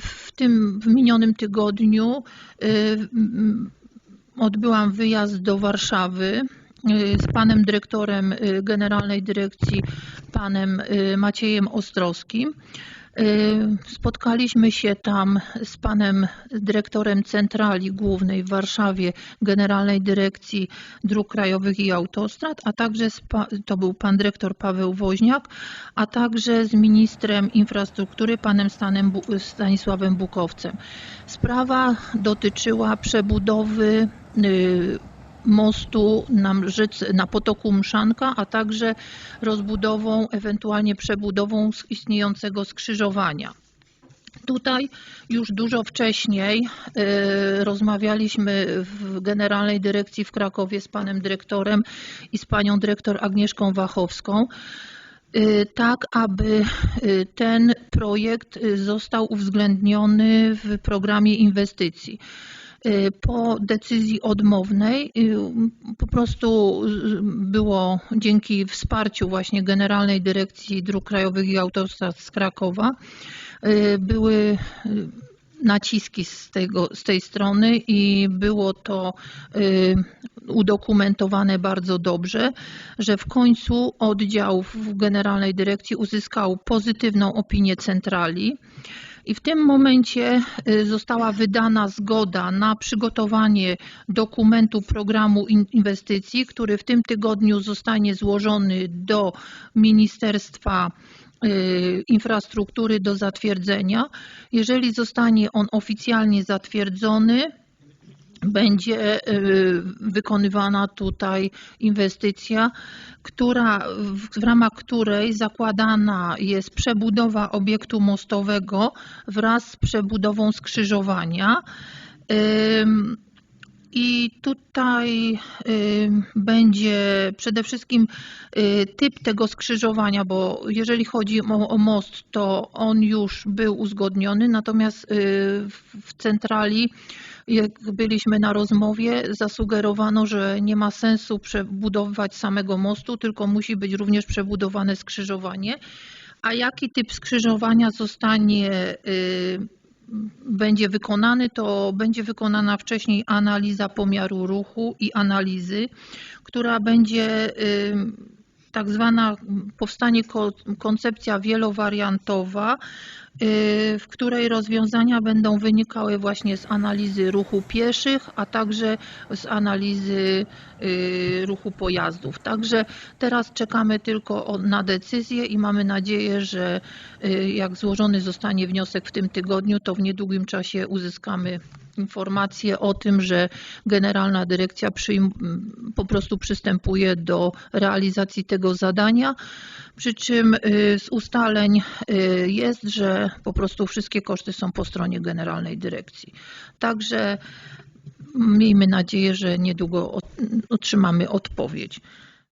W tym w minionym tygodniu y, odbyłam wyjazd do Warszawy y, z panem dyrektorem y, Generalnej Dyrekcji, panem Maciejem Ostrowskim. Y, Spotkaliśmy się tam z panem dyrektorem Centrali Głównej w Warszawie Generalnej Dyrekcji Dróg Krajowych i Autostrad, a także to był pan dyrektor Paweł Woźniak, a także z ministrem infrastruktury panem Stanem, Stanisławem Bukowcem. Sprawa dotyczyła przebudowy y, mostu na, na potoku Mszanka, a także rozbudową, ewentualnie przebudową istniejącego skrzyżowania. Tutaj już dużo wcześniej y, rozmawialiśmy w Generalnej Dyrekcji w Krakowie z panem dyrektorem i z panią dyrektor Agnieszką Wachowską, y, tak aby y, ten projekt został uwzględniony w programie inwestycji. Y, Po decyzji odmownej y, po prostu y, było dzięki wsparciu właśnie Generalnej Dyrekcji Dróg Krajowych i Autostrad z Krakowa były naciski z, tego, z tej strony i było to udokumentowane bardzo dobrze, że w końcu oddział w Generalnej Dyrekcji uzyskał pozytywną opinię centrali. I w tym momencie y, została wydana zgoda na przygotowanie dokumentu programu in- inwestycji, który w tym tygodniu zostanie złożony do Ministerstwa y, Infrastruktury do zatwierdzenia. Jeżeli zostanie on oficjalnie zatwierdzony, będzie y, wykonywana tutaj inwestycja, która, w ramach której zakładana jest przebudowa obiektu mostowego wraz z przebudową skrzyżowania. I tutaj ym, będzie przede wszystkim y, typ tego skrzyżowania, bo jeżeli chodzi o, o most, to on już był uzgodniony, natomiast y, w centrali jak byliśmy na rozmowie, zasugerowano, że nie ma sensu przebudowywać samego mostu, tylko musi być również przebudowane skrzyżowanie. A jaki typ skrzyżowania zostanie, y, będzie wykonany, to będzie wykonana wcześniej analiza pomiaru ruchu i analizy, która będzie tak zwana, powstanie ko- koncepcja wielowariantowa, y, w której rozwiązania będą wynikały właśnie z analizy ruchu pieszych, a także z analizy y, ruchu pojazdów. Także teraz czekamy tylko na decyzję i mamy nadzieję, że y, jak złożony zostanie wniosek w tym tygodniu, to w niedługim czasie uzyskamy informację o tym, że Generalna Dyrekcja po prostu przystępuje do realizacji tego zadania. Przy czym y, z ustaleń y, jest, że po prostu wszystkie koszty są po stronie Generalnej Dyrekcji. Także miejmy nadzieję, że niedługo ot- otrzymamy odpowiedź.